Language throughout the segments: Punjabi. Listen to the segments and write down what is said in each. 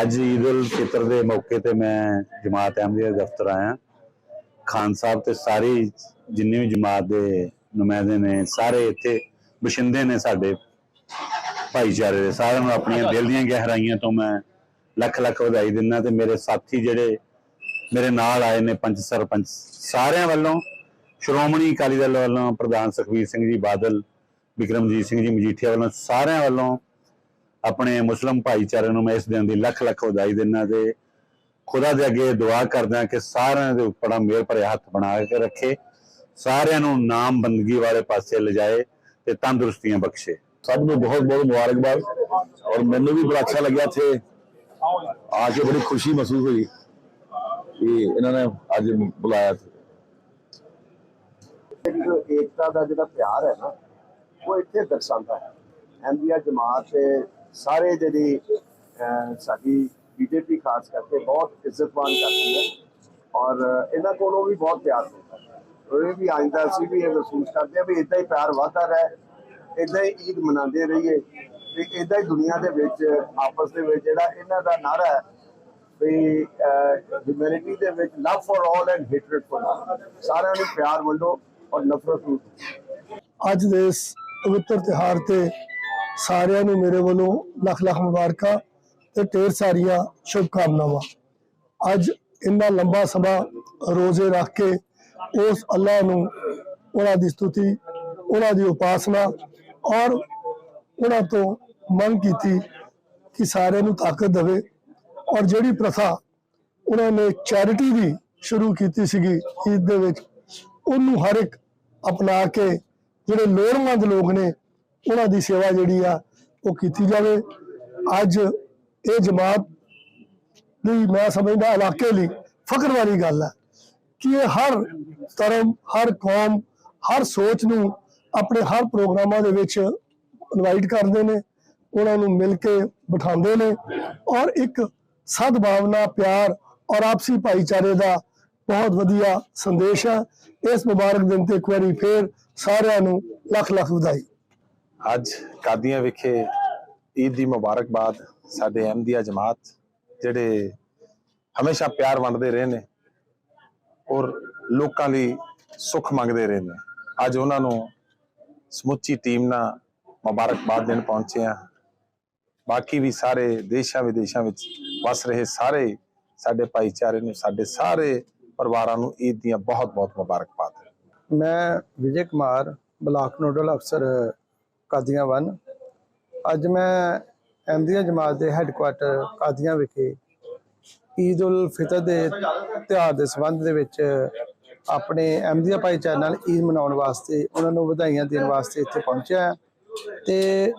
ਅੱਜ ਈਦ ਉਲ ਫਿਤਰ ਦੇ ਮੌਕੇ ਤੇ ਮੈਂ ਜਮਾਤ ਅਹਿਮਦੀਆ ਦਫ਼ਤਰ ਆਇਆ। ਖਾਨ ਸਾਹਿਬ ਤੇ ਸਾਰੇ ਜਿੰਨੇ ਵੀ ਜਮਾਤ ਦੇ ਨੁਮਾਇੰਦੇ ਨੇ, ਸਾਰੇ ਇੱਥੇ ਬਸ਼ਿੰਦੇ ਨੇ ਸਾਡੇ ਭਾਈਚਾਰੇ ਦੇ। ਸਾਰਿਆਂ ਨੂੰ ਆਪਣੀਆਂ ਦਿਲ ਦੀਆਂ ਗਹਿਰਾਈਆਂ ਤੋਂ ਮੈਂ ਲੱਖ ਲੱਖ ਵਧਾਈ ਦਿੰਦਾ ਤੇ ਮੇਰੇ ਸਾਥੀ ਜਿਹੜੇ ਮੇਰੇ ਨਾਲ ਆਏ ਨੇ ਪੰਚ ਸਰਪੰਚ, ਸਾਰਿਆਂ ਵੱਲੋਂ ਸ਼੍ਰੋਮਣੀ ਅਕਾਲੀ ਦਲ ਵੱਲੋਂ ਪ੍ਰਧਾਨ ਸੁਖਬੀਰ ਸਿੰਘ ਜੀ, ਬਾਦਲ, ਵਿਕਰਮਜੀਤ ਸਿੰਘ ਜੀ, ਮਜੀਠੀਆ ਵੱਲੋਂ ਸਾਰਿਆਂ ਵੱਲੋਂ ਆਪਣੇ ਮੁਸਲਮ ਭਾਈਚਾਰੇ ਨੂੰ ਮੈਂ ਇਸ ਦਿਨ ਦੀ ਲੱਖ ਲੱਖ ਵਧਾਈ ਦਿੰਦਾ ਤੇ ਖੁਦਾ ਦੇ ਅੱਗੇ ਦੁਆ ਕਰਦਾ ਕਿ ਸਾਰਿਆਂ ਦੇ ਉੱਪਰ ਮੇਰ ਭਰੇ ਹੱਥ ਬਣਾ ਕੇ ਰੱਖੇ, ਸਾਰਿਆਂ ਨੂੰ ਨਾਮ ਬੰਦਗੀ ਵਾਲੇ ਪਾਸੇ ਲਿਜਾਏ ਤੇ ਤੰਦਰੁਸਤੀਆਂ ਬਖਸ਼ੇ। ਸਭ ਨੂੰ ਬਹੁਤ ਬਹੁਤ ਮੁਬਾਰਕਬਾਦ ਔਰ ਮੈਨੂੰ ਵੀ ਬੜਾ ਅੱਛਾ ਲੱਗਿਆ ਇੱਥੇ ਆ ਕੇ ਬੜੀ ਖੁਸ਼ੀ ਮਹਿਸੂਸ ਹੋਈ ਕਿ ਇਹਨਾਂ ਨੇ ਅੱਜ ਬੁਲਾਇਆ ਜੋ ਏਕਤਾ ਦਾ ਜਿਹੜਾ ਪਿਆਰ ਹੈ ਨਾ, ਉਹ ਇੱਥੇ ਦਰਸਾਉਂਦਾ ਹੈ। ਅਹਿਮਦੀਆ ਜਮਾਤ ਤੇ ਸਾਰੇ ਜਿਹੜੀ ਸਾਡੀ ਬੀਜੇਪੀ ਖਾਸ ਕਰਕੇ ਬਹੁਤ ਇੱਜ਼ਤਮਾਨ ਕਰਦੀ ਹੈ ਔਰ ਇਹਨਾਂ ਕੋਲੋਂ ਵੀ ਬਹੁਤ ਪਿਆਰ ਮਿਲਦਾ ਉਹ ਵੀ ਆਇੰਦਾ ਅਸੀਂ ਵੀ ਇਹ ਮਹਿਸੂਸ ਕਰਦੇ ਹਾਂ ਵੀ ਇਦਾਂ ਹੀ ਪਿਆਰ ਵਧਦਾ ਰਹੇ, ਇਦਾਂ ਹੀ ਈਦ ਮਨਾਉਂਦੇ ਰਹੀਏ ਤੇ ਇਦਾਂ ਹੀ ਦੁਨੀਆ ਦੇ ਵਿੱਚ, ਆਪਸ ਦੇ ਵਿੱਚ ਜਿਹੜਾ ਇਹਨਾਂ ਦਾ ਨਾਰਾ ਹੈ ਵੀ ਹਿਊਮੈਨਿਟੀ ਦੇ ਵਿੱਚ love for all and hatred for none ਸਾਰਿਆਂ ਨੂੰ ਪਿਆਰ ਵੰਡੋ ਔਰ ਨਫ਼ਰਤ ਨੂੰ। ਅੱਜ ਦੇ ਇਸ ਪਵਿੱਤਰ ਤਿਹਾਰ ਤੇ ਸਾਰਿਆਂ ਨੂੰ ਮੇਰੇ ਵੱਲੋਂ ਲੱਖ ਲੱਖ ਮੁਬਾਰਕਾਂ ਤੇ ਢੇਰ ਸਾਰੀਆਂ ਸ਼ੁਭਕਾਮਨਾਵਾਂ। ਅੱਜ ਇੰਨਾ ਲੰਬਾ ਸਮਾਂ ਰੋਜ਼ੇ ਰੱਖ ਕੇ ਉਸ ਅੱਲਾਹ ਨੂੰ, ਉਹਨਾਂ ਦੀ ਸਤੁਤੀ, ਉਹਨਾਂ ਦੀ ਉਪਾਸਨਾ ਔਰ ਉਹਨਾਂ ਤੋਂ ਮੰਗ ਕੀਤੀ ਕਿ ਸਾਰਿਆਂ ਨੂੰ ਤਾਕਤ ਦੇਵੇ ਔਰ ਜਿਹੜੀ ਪ੍ਰਥਾ ਉਹਨਾਂ ਨੇ ਚੈਰਿਟੀ ਦੀ ਸ਼ੁਰੂ ਕੀਤੀ ਸੀਗੀ ਈਦ ਦੇ ਵਿੱਚ, ਉਹਨੂੰ ਹਰ ਇੱਕ ਅਪਣਾ ਕੇ ਜਿਹੜੇ ਲੋੜਵੰਦ ਲੋਕ ਨੇ ਉਹਨਾਂ ਦੀ ਸੇਵਾ ਜਿਹੜੀ ਆ ਉਹ ਕੀਤੀ ਜਾਵੇ। ਅੱਜ ਇਹ ਜਮਾਤ ਦੀ ਮੈਂ ਸਮਝਦਾ ਇਲਾਕੇ ਲਈ ਫਖਰ ਵਾਲੀ ਗੱਲ ਹੈ ਕਿ ਇਹ ਹਰ ਧਰਮ, ਹਰ ਕੌਮ, ਹਰ ਸੋਚ ਨੂੰ ਆਪਣੇ ਹਰ ਪ੍ਰੋਗਰਾਮਾਂ ਦੇ ਵਿੱਚ ਇਨਵਾਈਟ ਕਰਦੇ ਨੇ, ਉਹਨਾਂ ਨੂੰ ਮਿਲ ਕੇ ਬਿਠਾਉਂਦੇ ਨੇ ਔਰ ਇੱਕ ਸਦਭਾਵਨਾ, ਪਿਆਰ ਔਰ ਆਪਸੀ ਭਾਈਚਾਰੇ ਦਾ ਬਹੁਤ ਵਧੀਆ ਸੰਦੇਸ਼ ਹੈ ਇਸ ਮੁਬਾਰਕ ਦਿਨ ਤੇ ਇੱਕ ਵਾਰੀ ਫੇਰ ਸਾਰਿਆਂ ਨੂੰ ਲੱਖ ਲੱਖ ਵਧਾਈ। ਅੱਜ ਕਾਦੀਆਂ ਵਿਖੇ ਈਦ ਦੀ ਮੁਬਾਰਕਬਾਦ ਸਾਡੇ ਅਹਿਮਦੀਆ ਜਮਾਤ, ਜਿਹੜੇ ਹਮੇਸ਼ਾ ਪਿਆਰ ਵੰਡਦੇ ਰਹੇ ਨੇ ਔਰ ਲੋਕਾਂ ਲਈ ਸੁੱਖ ਮੰਗਦੇ ਰਹੇ ਨੇ। ਅੱਜ ਉਹਨਾਂ ਨੂੰ ਸਮੁੱਚੀ ਟੀਮ ਨਾਲ ਮੁਬਾਰਕਬਾਦ ਦੇਣ ਪਹੁੰਚੇ ਆ ਬਾਕੀ ਵੀ ਸਾਰੇ ਦੇਸ਼ਾਂ ਵਿਦੇਸ਼ਾਂ ਵਿੱਚ ਵਸ ਰਹੇ ਸਾਰੇ ਸਾਡੇ ਭਾਈਚਾਰੇ ਨੂੰ, ਸਾਡੇ ਸਾਰੇ ਪਰਿਵਾਰਾਂ ਨੂੰ ਈਦ ਦੀਆਂ ਬਹੁਤ ਬਹੁਤ ਮੁਬਾਰਕਬਾਦ। ਮੈਂ ਵਿਜੇ ਕੁਮਾਰ, ਬਲਾਕ ਨੋਡਲ ਅਫਸਰ ਕਾਦੀਆਂ ਵਨ ਅੱਜ ਮੈਂ ਅਹਿਮਦੀਆ ਜਮਾਤ ਦੇ ਹੈੱਡਕੁਆਟਰ ਕਾਦੀਆਂ ਵਿਖੇ ਈਦ ਉਲ ਫਿਤਰ ਦੇ ਤਿਉਹਾਰ ਦੇ ਸੰਬੰਧ ਦੇ ਵਿੱਚ ਆਪਣੇ ਅਹਿਮਦੀਆ ਭਾਈਚਾਰੇ ਨਾਲ ਈਦ ਮਨਾਉਣ ਵਾਸਤੇ ਉਹਨਾਂ ਨੂੰ ਵਧਾਈਆਂ ਦੇਣ ਵਾਸਤੇ ਇੱਥੇ ਪਹੁੰਚਿਆ ਹਾਂ ਤੇ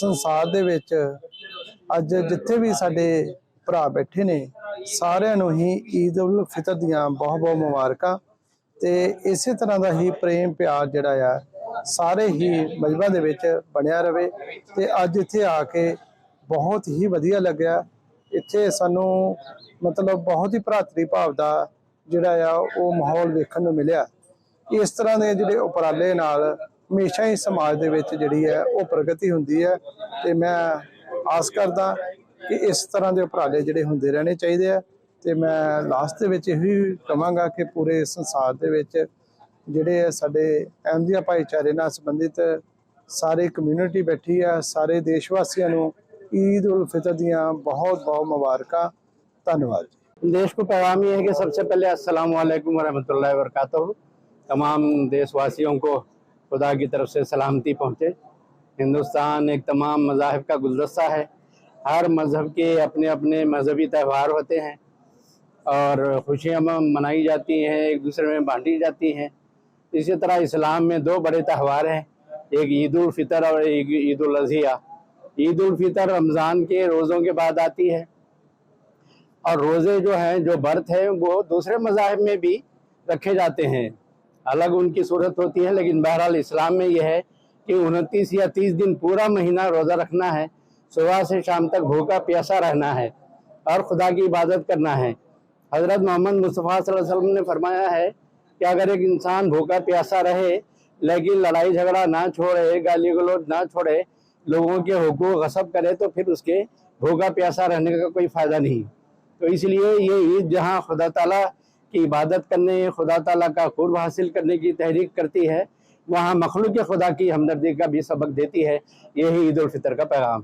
ਸੰਸਾਰ ਦੇ ਵਿੱਚ ਅੱਜ ਜਿੱਥੇ ਵੀ ਸਾਡੇ ਭਰਾ ਬੈਠੇ ਨੇ, ਸਾਰਿਆਂ ਨੂੰ ਹੀ ਈਦ ਉਲ ਫਿਤਰ ਦੀਆਂ ਬਹੁਤ ਬਹੁਤ ਮੁਬਾਰਕਾਂ ਤੇ ਇਸੇ ਤਰ੍ਹਾਂ ਦਾ ਹੀ ਪ੍ਰੇਮ ਪਿਆਰ ਜਿਹੜਾ ਆ ਸਾਰੇ ਹੀ ਮਜਬਾ ਦੇ ਵਿੱਚ ਬਣਿਆ ਰਵੇ ਤੇ ਅੱਜ ਇੱਥੇ ਆ ਕੇ ਬਹੁਤ ਹੀ ਵਧੀਆ ਲੱਗਿਆ। ਇੱਥੇ ਸਾਨੂੰ ਮਤਲਬ ਬਹੁਤ ਹੀ ਭਰਾਤਰੀ ਭਾਵ ਦਾ ਜਿਹੜਾ ਆ, ਉਹ ਮਾਹੌਲ ਵੇਖਣ ਨੂੰ ਮਿਲਿਆ। ਇਸ ਤਰ੍ਹਾਂ ਦੇ ਜਿਹੜੇ ਉਪਰਾਲੇ ਨਾਲ ਹਮੇਸ਼ਾ ਹੀ ਸਮਾਜ ਦੇ ਵਿੱਚ ਜਿਹੜੀ ਹੈ, ਉਹ ਪ੍ਰਗਤੀ ਹੁੰਦੀ ਹੈ ਤੇ ਮੈਂ ਆਸ ਕਰਦਾ ਕਿ ਇਸ ਤਰ੍ਹਾਂ ਦੇ ਉਪਰਾਲੇ ਜਿਹੜੇ ਹੁੰਦੇ ਰਹਿਣੇ ਚਾਹੀਦੇ ਆ ਤੇ ਮੈਂ ਲਾਸਟ ਦੇ ਵਿੱਚ ਇਹੀ ਕਹਾਂਗਾ ਕਿ ਪੂਰੇ ਸੰਸਾਰ ਦੇ ਵਿੱਚ ਜਿਹੜੇ ਸਾਡੇ بھائی چارے ਨਾਲ سبندت ਸਾਰੇ کمیونٹی بیٹھی ہے سارے دیش ਵਾਸੀਆਂ نو عید الفطر دیاں بہت بہت مبارکہ دھنیواد جی دیش کو پیغام یہ ہے کہ سب سے پہلے السلام علیکم ورحمۃ اللہ وبرکاتہ تمام دیش واسیوں کو خدا کی طرف سے سلامتی پہنچے ہندوستان ایک تمام مذاہب کا گلدستہ ہے ہر مذہب کے اپنے اپنے مذہبی تہوار ہوتے ہیں اور خوشیاں منائی جاتی ہیں ایک دوسرے میں بانٹی جاتی ہیں اسی طرح اسلام میں دو بڑے تہوار ہیں، ایک عید الفطر اور ایک عید الاضحیٰ۔ عید الفطر رمضان کے روزوں کے بعد آتی ہے۔ اور روزے جو ہیں، جو برت ہیں، وہ دوسرے مذاہب میں بھی رکھے جاتے ہیں۔ الگ ان کی صورت ہوتی ہے، لیکن بہرحال اسلام میں یہ ہے کہ انتیس یا تیس دن پورا مہینہ روزہ رکھنا ہے، صبح سے شام تک بھوکا پیاسا رہنا ہے اور خدا کی عبادت کرنا ہے۔ حضرت محمد مصطفیٰ صلی اللہ علیہ وسلم نے فرمایا ہے کہ اگر ایک انسان بھوکا پیاسا رہے، لیکن لڑائی جھگڑا نہ چھوڑے، گالی گلوچ نہ چھوڑے، لوگوں کے حقوق غصب کرے، تو پھر اس کے بھوکا پیاسا رہنے کا کوئی فائدہ نہیں۔ تو اس لیے یہ عید جہاں خدا تعالیٰ کی عبادت کرنے، خدا تعالیٰ کا قرب حاصل کرنے کی تحریک کرتی ہے، وہاں مخلوق خدا کی ہمدردی کا بھی سبق دیتی ہے۔ یہی عید الفطر کا پیغام۔